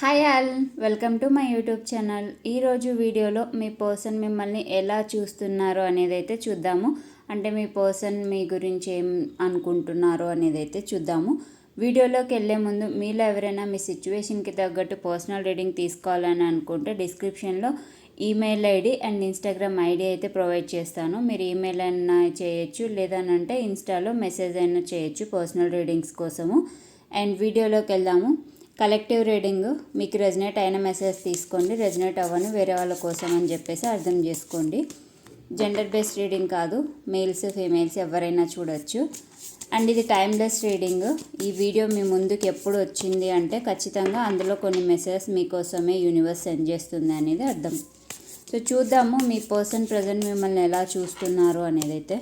Hi all welcome to my YouTube channel. ఈరోజు వీడియోలో మీ పర్సన్ మిమ్మల్ని ఎలా చూస్తున్నారు అనేది అయితే చూద్దాము. అంటే మీ పర్సన్ మీ గురించి ఏం అనుకుంటున్నారు అనేది అయితే చూద్దాము. వీడియోలోకి వెళ్ళే ముందు మీలో ఎవరైనా మీ సిచ్యువేషన్కి తగ్గట్టు పర్సనల్ రీడింగ్ తీసుకోవాలని అనుకుంటే డిస్క్రిప్షన్లో email ID and Instagram ID అయితే ప్రొవైడ్ చేస్తాను. మీరు ఈమెయిల్ అయినా చేయొచ్చు లేదనంటే ఇన్స్టాలో మెసేజ్ అయినా చేయొచ్చు పర్సనల్ రీడింగ్స్ కోసము. అండ్ వీడియోలోకి వెళ్దాము. కలెక్టివ్ రీడింగ్ మీకు రెజినేట్ అయిన మెసేజ్ తీసుకోండి. రెజినేట్ అవ్వని వేరే వాళ్ళ కోసం అని చెప్పేసి అర్థం చేసుకోండి. జెండర్ బేస్డ్ రీడింగ్ కాదు మేల్స్ ఫీమేల్స్ ఎవరైనా చూడొచ్చు. అండ్ ఇది టైమ్లెస్ రీడింగ్ ఈ వీడియో మీ ముందుకు ఎప్పుడు వచ్చింది అంటే ఖచ్చితంగా అందులో కొన్ని మెసేజ్ మీకోసమే యూనివర్స్ సెండ్ చేస్తుంది అనేది అర్థం. సో చూద్దాము మీ పర్సన్ ప్రజెంట్ మిమ్మల్ని ఎలా చూస్తున్నారు అనేది అయితే.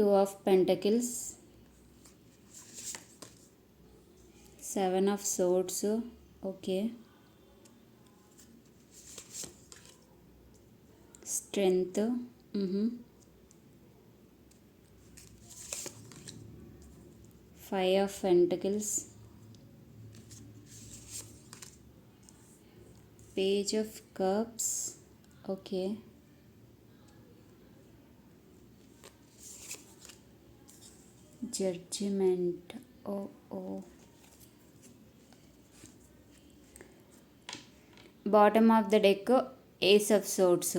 two of pentacles. Seven of swords. Okay. Strength. Mm-hmm. five of pentacles. Page of cups. Okay. Judgement. Oh oh. Bottom of the deck ace of swords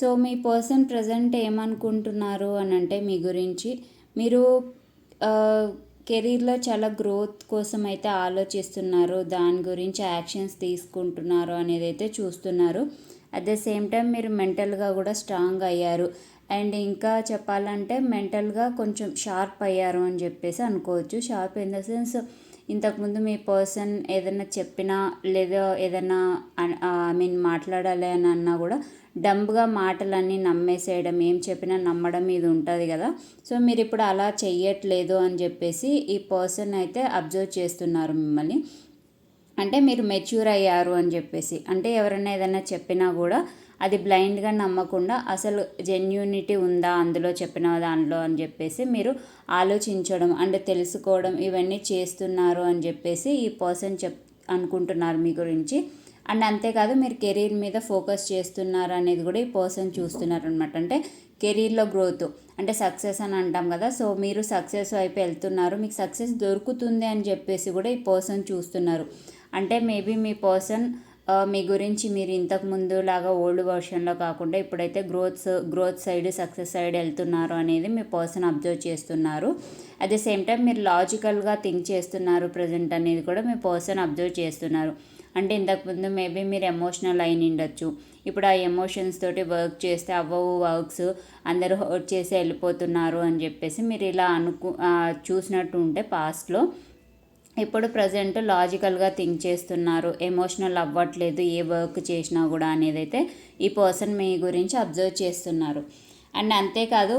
so me person present ఏమనుకుంటున్నారు అని అంటే మీ గురించి మీరు కెరీర్లో చాలా గ్రోత్ కోసం అయితే ఆలోచిస్తున్నారు దాని గురించి యాక్షన్స్ తీసుకుంటున్నారు అనేది అయితే చూస్తున్నారు. అట్ ద సేమ్ టైం మీరు మెంటల్గా కూడా స్ట్రాంగ్ అయ్యారు. అండ్ ఇంకా చెప్పాలంటే మెంటల్గా కొంచెం షార్ప్ అయ్యారు అని చెప్పేసి అనుకోవచ్చు. షార్ప్ ఇన్ ద సెన్స్ ఇంతకుముందు మీ పర్సన్ ఏదైనా చెప్పినా లేదా ఏదైనా ఐ మీన్ మాట్లాడాలి అని అన్నా కూడా డంబ్గా మాటలన్నీ నమ్మేసేయడం ఏం చెప్పినా నమ్మడం ఇది ఉంటుంది కదా. సో మీరు ఇప్పుడు అలా చెయ్యట్లేదు అని చెప్పేసి ఈ పర్సన్ అయితే అబ్జర్వ్ చేస్తున్నారు మిమ్మల్ని. అంటే మీరు మెచ్యూర్ అయ్యారు అని చెప్పేసి. అంటే ఎవరైనా ఏదైనా చెప్పినా కూడా అది బ్లైండ్గా నమ్మకుండా అసలు జెన్యూనిటీ ఉందా అందులో చెప్పిన దానిలో అని చెప్పేసి మీరు ఆలోచించడం అంటే తెలుసుకోవడం ఇవన్నీ చేస్తున్నారు అని చెప్పేసి ఈ పర్సన్ చెప్ అనుకుంటున్నారు మీ గురించి. అండ్ అంతేకాదు మీరు కెరీర్ మీద ఫోకస్ చేస్తున్నారు అనేది కూడా ఈ పర్సన్ చూస్తున్నారు అనమాట అంటే కెరీర్లో గ్రోత్ అంటే సక్సెస్ అని అంటాం కదా. సో మీరు సక్సెస్ వైపు వెళ్తున్నారు మీకు సక్సెస్ దొరుకుతుంది అని చెప్పేసి కూడా ఈ పర్సన్ చూస్తున్నారు. అంటే మేబీ మీ పర్సన్ మీ గురించి మీరు ఇంతకు ముందు లాగా ఓల్డ్ వర్షన్లో కాకుండా ఇప్పుడైతే growth growth side success side వెళ్తున్నారు అనేది మీ పర్సన్ అబ్జర్వ్ చేస్తున్నారు. అట్ ద సేమ్ టైం మీరు లాజికల్గా థింక్ చేస్తున్నారు ప్రజెంట్ అనేది కూడా మీ పర్సన్ అబ్జర్వ్ చేస్తున్నారు. అంటే ఇంతకుముందు మేబీ మీరు ఎమోషనల్ అయిన ఉండొచ్చు. ఇప్పుడు ఆ ఎమోషన్స్ తోటి వర్క్ చేస్తే అవ్వవు వర్క్స్ అందరూ హర్ట్ చేసి వెళ్ళిపోతున్నారు అని చెప్పేసి మీరు ఇలా అనుకు చూసినట్టు ఉంటే పాస్ట్లో ఇప్పుడు ప్రజెంట్ లాజికల్గా థింక్ చేస్తున్నారు ఎమోషనల్ అవ్వట్లేదు ఏ వర్క్ చేసినా కూడా అనేది అయితే ఈ పర్సన్ మీ గురించి అబ్జర్వ్ చేస్తున్నారు. అండ్ అంతేకాదు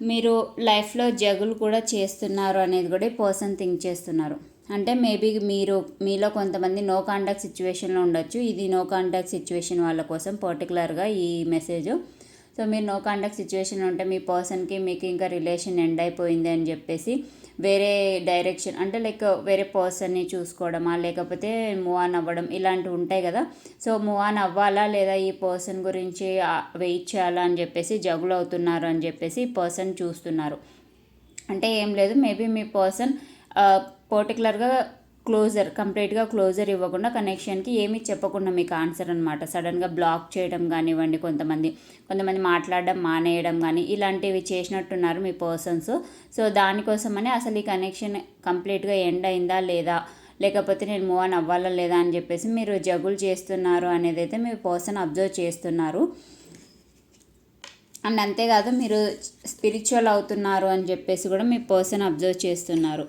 మీరు లైఫ్లో జగులు కూడా చేస్తున్నారు అనేది కూడా ఈ పర్సన్ థింక్ చేస్తున్నారు. అంటే మేబీ మీరు మీలో కొంతమంది నో కాంటాక్ట్ సిచ్యువేషన్లో ఉండొచ్చు. ఇది నో కాంటాక్ట్ సిచ్యువేషన్ వాళ్ళ కోసం పర్టికులర్గా ఈ మెసేజ్. సో మీరు నో కాంటాక్ట్ సిచ్యువేషన్ ఉంటే మీ పర్సన్కి మీకు ఇంకా రిలేషన్ ఎండ్ అయిపోయింది అని చెప్పేసి వేరే డైరెక్షన్ అంటే లైక్ వేరే పర్సన్ని చూసుకోవడమా లేకపోతే మూవ్ ఆన్ అవ్వడం ఇలాంటివి ఉంటాయి కదా. సో మూవ్ ఆన్ అవ్వాలా లేదా ఈ పర్సన్ గురించి వెయిట్ చేయాలా అని చెప్పేసి జగులు అవుతున్నారు అని చెప్పేసి పర్సన్ చూస్తున్నారు. అంటే ఏం లేదు మేబీ మీ పర్సన్ పర్టికులర్గా క్లోజర్ కంప్లీట్గా క్లోజర్ ఇవ్వకుండా కనెక్షన్కి ఏమీ చెప్పకుండా మీకు ఆన్సర్ అనమాట సడన్గా బ్లాక్ చేయడం కానివ్వండి కొంతమంది కొంతమంది మాట్లాడడం మానేయడం కానీ ఇలాంటివి చేసినట్టున్నారు మీ పర్సన్స్. సో దానికోసమని అసలు ఈ కనెక్షన్ కంప్లీట్గా ఎండ్ అయిందా లేదా లేకపోతే నేను మూవ్ ఆన్ అవ్వాలా లేదా అని చెప్పేసి మీరు జగులు చేస్తున్నారు అనేది అయితే మీ పర్సన్ అబ్జర్వ్ చేస్తున్నారు. అండ్ అంతేకాదు మీరు స్పిరిచువల్ అవుతున్నారు అని చెప్పేసి కూడా మీ పర్సన్ అబ్జర్వ్ చేస్తున్నారు.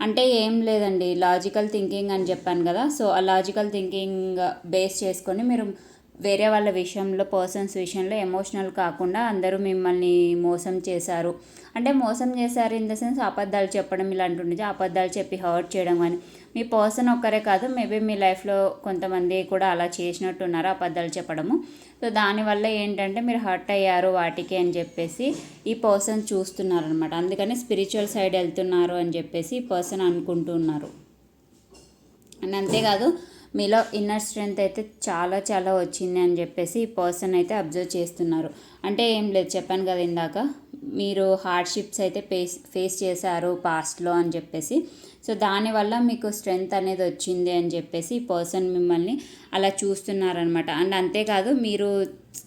అంటే ఏం లేదండి లాజికల్ థింకింగ్ అని చెప్పాను కదా. సో ఆ లాజికల్ థింకింగ్ బేస్ చేసుకొని మీరు వేరే వాళ్ళ విషయంలో పర్సన్స్ విషయంలో ఎమోషనల్ కాకుండా అందరూ మిమ్మల్ని మోసం చేశారు. అంటే మోసం చేశారు ఇన్ ద సెన్స్ అబద్ధాలు చెప్పడం ఇలాంటి ఉండేది. అబద్ధాలు చెప్పి హర్ట్ చేయడం కానీ మీ పర్సన్ ఒక్కరే కాదు మేబీ మీ లైఫ్లో కొంతమంది కూడా అలా చేసినట్టు ఉన్నారు అబద్ధాలు చెప్పడము. సో దానివల్ల ఏంటంటే మీరు హర్ట్ అయ్యారు వాటికి అని చెప్పేసి ఈ పర్సన్ చూస్తున్నారు అనమాట అందుకని స్పిరిచువల్ సైడ్ వెళ్తున్నారు అని చెప్పేసి ఈ పర్సన్ అనుకుంటున్నారు అండ్ అంతేకాదు మీలో ఇన్నర్ స్ట్రెంగ్త్ అయితే చాలా చాలా వచ్చింది అని చెప్పేసి ఈ పర్సన్ అయితే అబ్జర్వ్ చేస్తున్నారు. అంటే ఏం లేదు చెప్పాను కదా ఇందాక. మీరు హార్డ్షిప్స్ అయితే ఫేస్ ఫేస్ చేశారు పాస్ట్లో అని చెప్పేసి. సో దానివల్ల మీకు స్ట్రెంగ్త్ అనేది వచ్చింది అని చెప్పేసి ఈ పర్సన్ మిమ్మల్ని అలా చూస్తున్నారనమాట అండ్ అంతేకాదు మీరు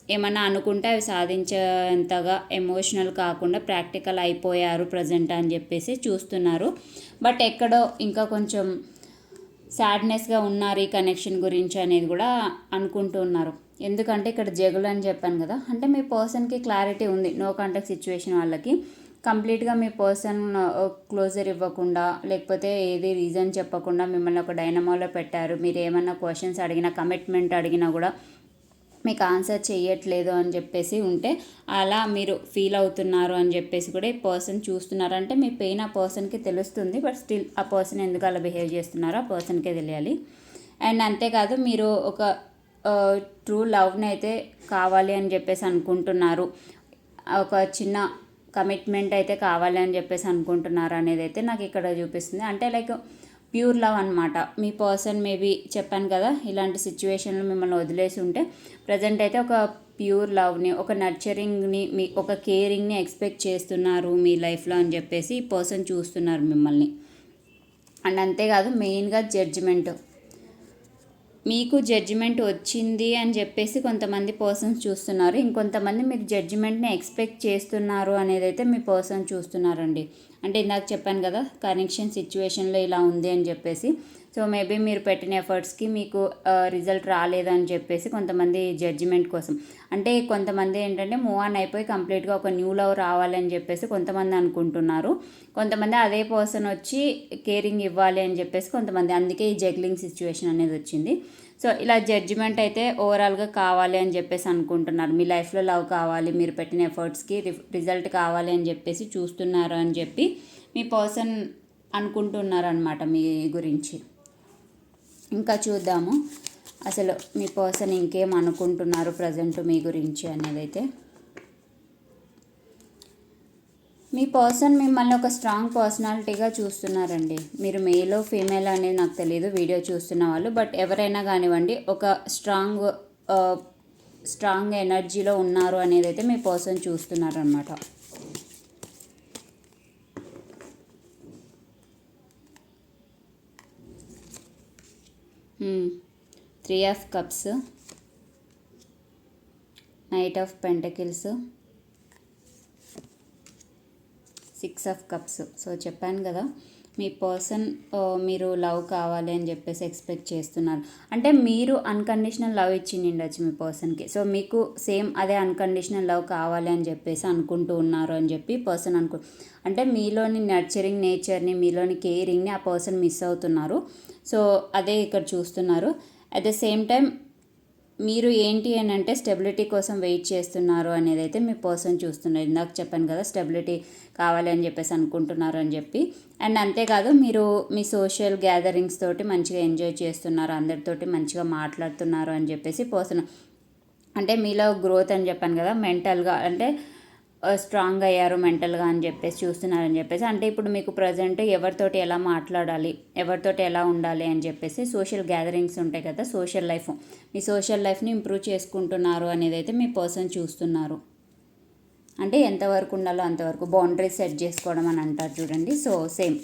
ఏమన్నా అనుకుంటే అవి సాధించేంతగా ఎమోషనల్ కాకుండా ప్రాక్టికల్ అయిపోయారు ప్రజెంట్ అని చెప్పేసి చూస్తున్నారు. బట్ ఎక్కడో ఇంకా కొంచెం సాడ్నెస్గా ఉన్నారు ఈ కనెక్షన్ గురించి అనేది కూడా అనుకుంటూ ఉన్నారు. ఎందుకంటే ఇక్కడ జగులు అని చెప్పాను కదా అంటే మీ పర్సన్కి క్లారిటీ ఉంది నో కాంటాక్ట్ సిచ్యువేషన్ వాళ్ళకి. కంప్లీట్గా మీ పర్సన్ క్లోజర్ ఇవ్వకుండా లేకపోతే ఏది రీజన్ చెప్పకుండా మిమ్మల్ని ఒక డైనమోలో పెట్టారు మీరు ఏమన్నా క్వశ్చన్స్ అడిగినా కమిట్మెంట్ అడిగినా కూడా మీకు ఆన్సర్ చేయట్లేదు అని చెప్పేసి ఉంటే అలా మీరు ఫీల్ అవుతున్నారు అని చెప్పేసి కూడా ఈ పర్సన్ చూస్తున్నారంటే మీ పెయిన్ ఆ పర్సన్కి తెలుస్తుంది బట్ స్టిల్ ఆ పర్సన్ ఎందుకు అలా బిహేవ్ చేస్తున్నారో ఆ పర్సన్కే తెలియాలి. అండ్ అంతేకాదు మీరు ఒక ట్రూ లవ్ని అయితే కావాలి అని చెప్పేసి అనుకుంటున్నారు. ఒక చిన్న కమిట్మెంట్ అయితే కావాలి అని చెప్పేసి అనుకుంటున్నారు అనేది అయితే నాకు ఇక్కడ చూపిస్తుంది. అంటే లైక్ ప్యూర్ లవ్ అనమాట మీ పర్సన్ మేబీ చెప్పాను కదా ఇలాంటి సిచ్యువేషన్లో మిమ్మల్ని వదిలేసి ఉంటే ప్రజెంట్ అయితే ఒక ప్యూర్ లవ్ని ఒక నర్చరింగ్ని మీ ఒక కేరింగ్ని ఎక్స్పెక్ట్ చేస్తున్నారు మీ లైఫ్లో అని చెప్పేసి ఈ పర్సన్ చూస్తున్నారు మిమ్మల్ని. అండ్ అంతేకాదు మెయిన్గా జడ్జిమెంట్. మీకు జడ్జిమెంట్ వచ్చింది అని చెప్పేసి కొంతమంది పర్సన్స్ చూస్తున్నారు. ఇంకొంతమంది మీరు జడ్జిమెంట్ని ఎక్స్పెక్ట్ చేస్తున్నారు అనేది అయితే మీ పర్సన్ చూస్తున్నారండి. అంటే ఇందాక చెప్పాను కదా కనెక్షన్ సిచ్యువేషన్లో ఇలా ఉంది అని చెప్పేసి. సో మేబీ మీరు పెట్టిన ఎఫర్ట్స్కి మీకు uh, రిజల్ట్ రాలేదని చెప్పేసి కొంతమంది జడ్జిమెంట్ కోసం. అంటే కొంతమంది ఏంటంటే మూవ్ ఆన్ అయిపోయి కంప్లీట్గా ఒక న్యూ లవ్ రావాలని చెప్పేసి కొంతమంది అనుకుంటున్నారు. కొంతమంది అదే పర్సన్ వచ్చి కేరింగ్ ఇవ్వాలి అని చెప్పేసి కొంతమంది అందుకే ఈ జగ్లింగ్ సిచ్యువేషన్ అనేది వచ్చింది. సో ఇలా జడ్జిమెంట్ అయితే ఓవరాల్గా కావాలి అని చెప్పేసి అనుకుంటున్నారు. మీ లైఫ్లో లవ్ కావాలి మీరు పెట్టిన ఎఫర్ట్స్కి రిజల్ట్ కావాలి అని చెప్పేసి చూస్తున్నారు అని చెప్పి మీ పర్సన్ అనుకుంటున్నారు అనమాట మీ గురించి. ఇంకా చూద్దాము. అసలు మీ పర్సన్ ఇంకేం అనుకుంటున్నారు ప్రజెంట్ మీ గురించి అనేదైతే? అయితే మీ పర్సన్ మిమ్మల్ని ఒక స్ట్రాంగ్ పర్సనాలిటీగా చూస్తున్నారండి. మీరు మేలో ఫీమేల్ అనేది నాకు తెలియదు వీడియో చూస్తున్న వాళ్ళు. బట్ ఎవరైనా కానివ్వండి ఒక స్ట్రాంగ్ స్ట్రాంగ్ ఎనర్జీలో ఉన్నారు అనేది అయితే మీ person చూస్తున్నారనమాట three of cups knight of pentacles six of cups so చెప్పాను కదా. మీ పర్సన్ మీరు లవ్ కావాలి అని చెప్పేసి ఎక్స్పెక్ట్ చేస్తున్నారు. అంటే మీరు అన్కండిషనల్ లవ్ ఇచ్చింది ఉండొచ్చు మీ పర్సన్కి సో మీకు సేమ్ అదే అన్కండిషనల్ లవ్ కావాలి అని చెప్పేసి అనుకుంటూ ఉన్నారు అని చెప్పి పర్సన్ అనుకు అంటే మీలోని నర్చరింగ్ నేచర్ని మీలోని కేరింగ్ని ఆ పర్సన్ మిస్ అవుతున్నారు. సో అదే ఇక్కడ చూస్తున్నారు. అట్ ద సేమ్ టైం మీరు ఏంటి అని అంటే స్టెబిలిటీ కోసం వెయిట్ చేస్తున్నారు అనేది అయితే మీ పర్సన్ చూస్తున్నారు. ఇందాక చెప్పాను కదా స్టెబిలిటీ కావాలి అని చెప్పేసి అనుకుంటున్నారు అని చెప్పి. అండ్ అంతేకాదు మీరు మీ సోషల్ గ్యాదరింగ్స్ తోటి మంచిగా ఎంజాయ్ చేస్తున్నారు అందరితోటి మంచిగా మాట్లాడుతున్నారు అని చెప్పేసి పర్సన్ అంటే మీలో గ్రోత్ అని చెప్పాను కదా మెంటల్గా అంటే స్ట్రాంగ్ అయ్యారు మెంటల్గా అని చెప్పేసి చూస్తున్నారని చెప్పేసి. అంటే ఇప్పుడు మీకు ప్రజెంట్ ఎవరితోటి ఎలా మాట్లాడాలి ఎవరితోటి ఎలా ఉండాలి అని చెప్పేసి సోషల్ గ్యాదరింగ్స్ ఉంటాయి కదా సోషల్ లైఫ్ మీ సోషల్ లైఫ్ని ఇంప్రూవ్ చేసుకుంటున్నారు అనేది అయితే మీ పర్సన్ చూస్తున్నారు. అంటే ఎంతవరకు ఉండాలో అంతవరకు బౌండరీస్ సెట్ చేసుకోవడం అని అంటారు చూడండి. సో సేమ్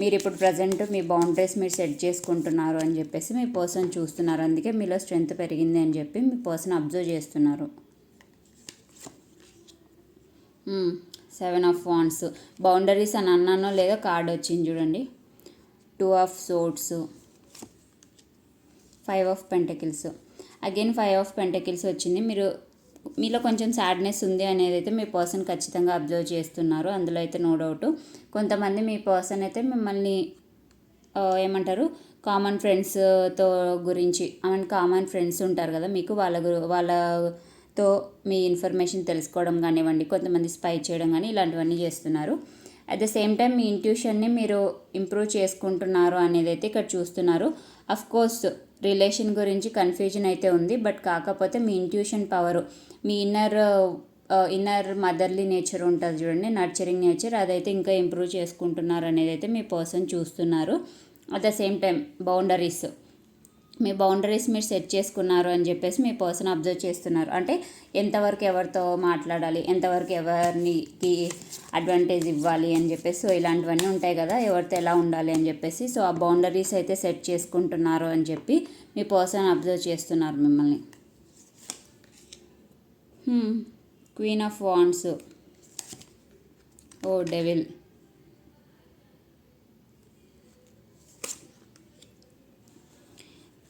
మీరు ఇప్పుడు ప్రజెంట్ మీ బౌండరీస్ మీరు సెట్ చేసుకుంటున్నారు అని చెప్పేసి మీ పర్సన్ చూస్తున్నారు. అందుకే మీలో స్ట్రెంగ్త్ పెరిగింది అని చెప్పి మీ పర్సన్ అబ్జర్వ్ చేస్తున్నారు. సెవెన్ ఆఫ్ వాన్స్ బౌండరీస్ అని అన్నానో లేదో కార్డ్ వచ్చింది చూడండి. Two of swords five of pentacles again five of pentacles వచ్చింది. మీరు మీలో కొంచెం సాడ్నెస్ ఉంది అనేది అయితే మీ పర్సన్ ఖచ్చితంగా అబ్జర్వ్ చేస్తున్నారు. అందులో అయితే నో డౌట్ కొంతమంది మీ పర్సన్ అయితే మిమ్మల్ని ఏమంటారు? కామన్ ఫ్రెండ్స్తో గురించి ఐ కామన్ ఫ్రెండ్స్ ఉంటారు కదా మీకు. వాళ్ళ వాళ్ళ తో మీ ఇన్ఫర్మేషన్ తెలుసుకోవడం కానివ్వండి కొంతమంది స్పై చేయడం కానీ ఇలాంటివన్నీ చేస్తున్నారు. అట్ ద సేమ్ టైం మీ ఇంట్యూషన్ని మీరు ఇంప్రూవ్ చేసుకుంటున్నారు అనేది అయితే ఇక్కడ చూస్తున్నారు. అఫ్ కోర్స్ రిలేషన్ గురించి కన్ఫ్యూజన్ అయితే ఉంది బట్ కాకపోతే మీ ఇంట్యూషన్ పవరు మీ ఇన్నర్ ఇన్నర్ మదర్లీ నేచర్ ఉంటుంది చూడండి నర్చరింగ్ నేచర్ అదైతే ఇంకా ఇంప్రూవ్ చేసుకుంటున్నారు అనేది అయితే మీ పర్సన్ చూస్తున్నారు. At the same time boundaries me boundaries మీరు సెట్ చేసుకున్నారు అని చెప్పేసి మీ పర్సన్ అబ్జర్వ్ చేస్తున్నారు. అంటే ఎంతవరకు ఎవరితో మాట్లాడాలి ఎంతవరకు ఎవరికి అడ్వాంటేజ్ ఇవ్వాలి అని చెప్పేసి సో ఇలాంటివన్నీ ఉంటాయి కదా ఎవరితో ఎలా ఉండాలి అని చెప్పేసి సో ఆ బౌండరీస్ అయితే సెట్ చేసుకుంటున్నారు అని చెప్పి మీ పర్సన్ అబ్జర్వ్ చేస్తున్నారు మిమ్మల్ని. Queen of wands oh devil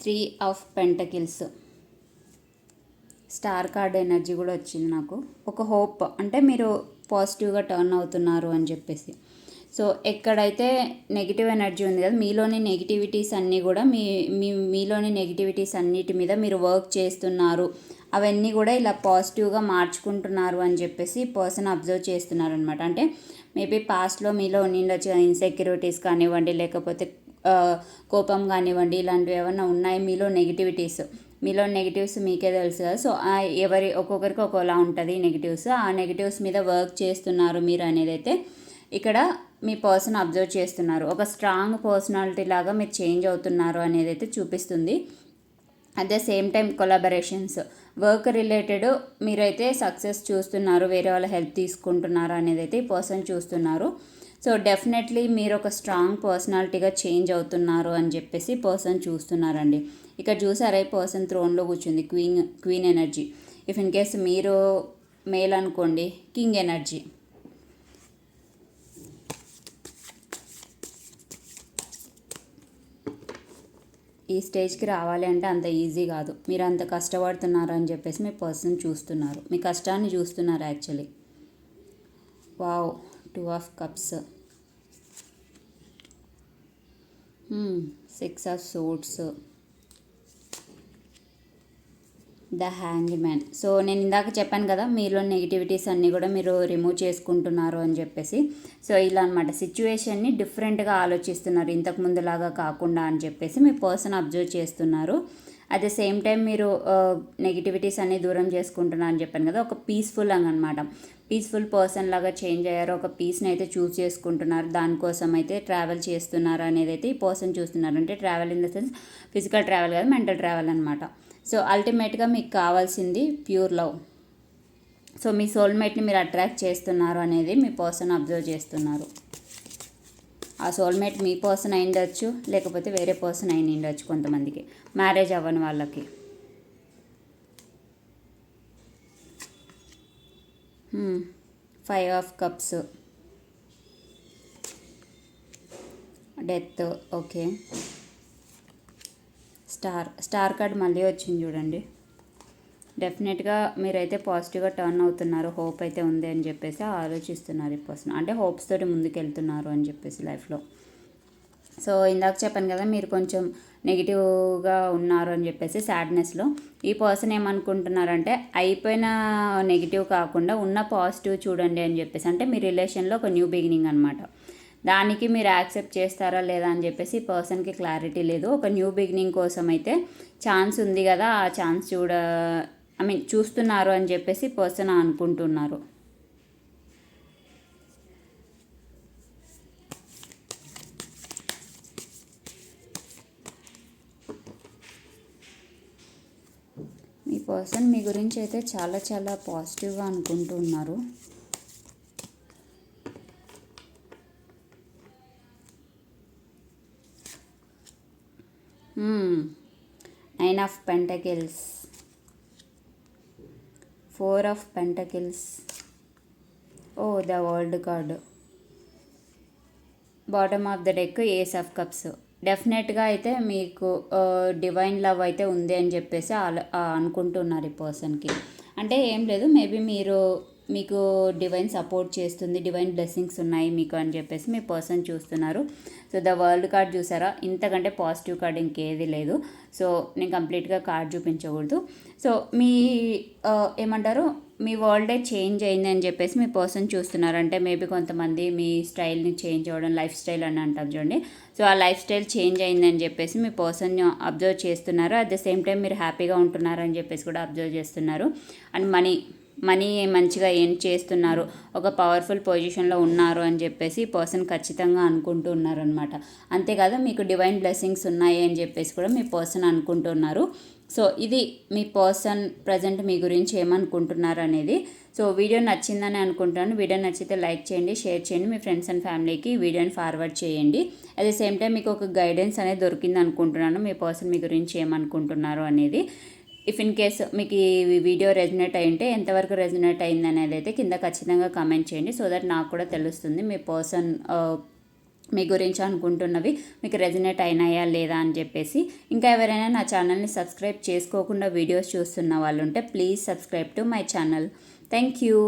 three of pentacles. Star card energy కూడా వచ్చింది నాకు. ఒక హోప్. అంటే మీరు పాజిటివ్గా టర్న్ అవుతున్నారు అని చెప్పేసి. సో ఎక్కడైతే నెగిటివ్ ఎనర్జీ ఉంది కదా మీలోని నెగిటివిటీస్ అన్నీ కూడా మీ మీ మీలోని నెగిటివిటీస్ అన్నిటి మీద మీరు వర్క్ చేస్తున్నారు. అవన్నీ కూడా ఇలా పాజిటివ్గా మార్చుకుంటున్నారు అని చెప్పేసి పర్సన్ అబ్జర్వ్ చేస్తున్నారు అనమాట అంటే మేబీ పాస్ట్లో మీలో ఉండిండొచ్చు ఇన్సెక్యూరిటీస్ కానివ్వండి లేకపోతే కోపం కానివ్వండి ఇలాంటివి ఏమైనా ఉన్నాయి మీలో నెగిటివిటీస్ మీలో నెగిటివ్స్ మీకే తెలుసు కదా. సో ఎవరి ఒక్కొక్కరికి ఒక్కోలా ఉంటుంది నెగిటివ్స్ ఆ నెగిటివ్స్ మీద వర్క్ చేస్తున్నారు మీరు అనేది అయితే ఇక్కడ మీ పర్సన్ అబ్జర్వ్ చేస్తున్నారు. ఒక స్ట్రాంగ్ పర్సనాలిటీ లాగా మీరు చేంజ్ అవుతున్నారు అనేది అయితే చూపిస్తుంది. At the same time collaborations work related మీరైతే సక్సెస్ చూస్తున్నారు వేరే వాళ్ళ హెల్ప్ తీసుకుంటున్నారు అనేది అయితే ఈ పర్సన్ చూస్తున్నారు. సో డెఫినెట్లీ మీరు ఒక స్ట్రాంగ్ పర్సనాలిటీగా చేంజ్ అవుతున్నారు అని చెప్పేసి పర్సన్ చూస్తున్నారండి. ఇక్కడ చూసారా ఈ పర్సన్ త్రోన్లో కూర్చుంది queen queen energy. If in case మీరు మేల్ అనుకోండి కింగ్ ఎనర్జీ. ఈ స్టేజ్కి రావాలి అంటే అంత ఈజీ కాదు. మీరు అంత కష్టపడుతున్నారు అని చెప్పేసి మీ పర్సన్ చూస్తున్నారు. మీ కష్టాన్ని చూస్తున్నారు actually. Wow. Two of cups six of suits the hang man so నేను ఇందాక చెప్పాను కదా మీలో నెగిటివిటీస్ అన్నీ కూడా మీరు రిమూవ్ చేసుకుంటున్నారు అని చెప్పేసి. సో ఇలా అనమాట సిచ్యువేషన్ని డిఫరెంట్గా ఆలోచిస్తున్నారు. ఇంతకు ముందులాగా కాకుండా అని చెప్పేసి మీ పర్సన్ అబ్జర్వ్ చేస్తున్నారు. అట్ ద సేమ్ టైం మీరు uh, నెగిటివిటీస్ అన్ని దూరం చేసుకుంటున్నారు అని చెప్పాను కదా ఒక పీస్ఫుల్ అనమాట పీస్ఫుల్ పర్సన్ లాగా చేంజ్ అయ్యారు ఒక పీస్ని అయితే చూస్ చేసుకుంటున్నారు దానికోసం అయితే ట్రావెల్ చేస్తున్నారు అనేది అయితే ఈ పర్సన్ చూస్తున్నారు. అంటే travel in the sense physical travel కాదు మెంటల్ ట్రావెల్ అనమాట సో అల్టిమేట్గా మీకు కావాల్సింది ప్యూర్ లవ్ సో మీ సోల్మేట్ని మీరు అట్రాక్ట్ చేస్తున్నారు అనేది మీ పర్సన్ అబ్జర్వ్ చేస్తున్నారు. ఆ సోల్మేట్ మీ పర్సన్ అయిండొచ్చు లేకపోతే వేరే పర్సన్ అయిన ఉండొచ్చు కొంతమందికి. మ్యారేజ్ అవ్వని వాళ్ళకి. Five of cups death okay star star card మళ్ళీ వచ్చింది చూడండి. డెఫినెట్గా మీరైతే పాజిటివ్గా టర్న్ అవుతున్నారు హోప్ అయితే ఉంది అని చెప్పేసి ఆలోచిస్తున్నారు ఈ పర్సన్ అంటే హోప్స్ తోటి ముందుకు వెళ్తున్నారు అని చెప్పేసి లైఫ్లో సో ఇందాక చెప్పాను కదా మీరు కొంచెం నెగిటివ్గా ఉన్నారు అని చెప్పేసి సాడ్నెస్లో ఈ పర్సన్ ఏమనుకుంటున్నారంటే అయిపోయిన నెగిటివ్ కాకుండా ఉన్న పాజిటివ్ చూడండి అని చెప్పేసి అంటే మీ రిలేషన్లో ఒక న్యూ బిగినింగ్ అనమాట దానికి మీరు యాక్సెప్ట్ చేస్తారా లేదా అని చెప్పేసి పర్సన్కి క్లారిటీ లేదు. ఒక న్యూ బిగినింగ్ కోసం అయితే ఛాన్స్ ఉంది కదా ఆ ఛాన్స్ చూడ ఐ మీన్ చూస్తున్నారు అని చెప్పేసి పర్సన్ అనుకుంటున్నారు. మీ పర్సన్ మీ గురించి అయితే చాలా చాలా పాజిటివ్గా అనుకుంటున్నారు. Nine of pentacles four of pentacles. Oh the world card bottom of the deck ace of cups. డెఫినెట్గా అయితే మీకు డివైన్ లవ్ అయితే ఉంది అని చెప్పేసి అనుకుంటున్నారు ఈ పర్సన్కి. అంటే ఏం లేదు మేబీ మీరు మీకు డివైన్ సపోర్ట్ చేస్తుంది డివైన్ బ్లెస్సింగ్స్ ఉన్నాయి మీకు అని చెప్పేసి మీ పర్సన్ చూస్తున్నారు. సో ద వరల్డ్ కార్డ్ చూసారా? ఇంతకంటే పాజిటివ్ కార్డ్ ఇంకేది లేదు. సో నేను కంప్లీట్గా కార్డ్ చూపించకూడదు. సో మీ ఏమంటారు? మీ వరల్డే చేంజ్ అయింది అని చెప్పేసి మీ పర్సన్ చూస్తున్నారు. అంటే మేబీ కొంతమంది మీ స్టైల్ని చేంజ్ అవ్వడం లైఫ్ స్టైల్ అని అంటాం చూడండి. సో ఆ లైఫ్ స్టైల్ చేంజ్ అయింది అని చెప్పేసి మీ పర్సన్ అబ్జర్వ్ చేస్తున్నారు. అట్ ద సేమ్ టైం మీరు హ్యాపీగా ఉంటున్నారు అని చెప్పేసి కూడా అబ్జర్వ్ చేస్తున్నారు. అండ్ మనీ మనీ మంచిగా ఏం చేస్తున్నారు? ఒక పవర్ఫుల్ పొజిషన్లో ఉన్నారు అని చెప్పేసి పర్సన్ ఖచ్చితంగా అనుకుంటూ ఉన్నారనమాట అంతేకాదు మీకు డివైన్ బ్లెస్సింగ్స్ ఉన్నాయి అని చెప్పేసి కూడా మీ పర్సన్ అనుకుంటున్నారు. సో ఇది మీ పర్సన్ ప్రజెంట్ మీ గురించి ఏమనుకుంటున్నారు అనేది సో వీడియో నచ్చిందని అనుకుంటున్నాను. వీడియో నచ్చితే లైక్ చేయండి షేర్ చేయండి. మీ ఫ్రెండ్స్ అండ్ ఫ్యామిలీకి వీడియోని ఫార్వర్డ్ చేయండి. అట్ ద సేమ్ టైం మీకు ఒక గైడెన్స్ అనేది దొరికింది అనుకుంటున్నాను మీ పర్సన్ మీ గురించి ఏమనుకుంటున్నారు అనేది. ఇఫ్ ఇన్ కేస్ మీకు ఈ వీడియో రెజినేట్ అయింటే ఎంతవరకు రెజినేట్ అయింది అనేది అయితే కింద ఖచ్చితంగా కమెంట్ చేయండి. సో దట్ నాకు కూడా తెలుస్తుంది మీ పర్సన్ uh, మీ గురించి అనుకుంటున్నవి మీకు రెజినేట్ అయినాయా లేదా అని చెప్పేసి. ఇంకా ఎవరైనా నా ఛానల్ని సబ్స్క్రైబ్ చేసుకోకుండా వీడియోస్ చూస్తున్న వాళ్ళు ఉంటే please subscribe to my channel thank you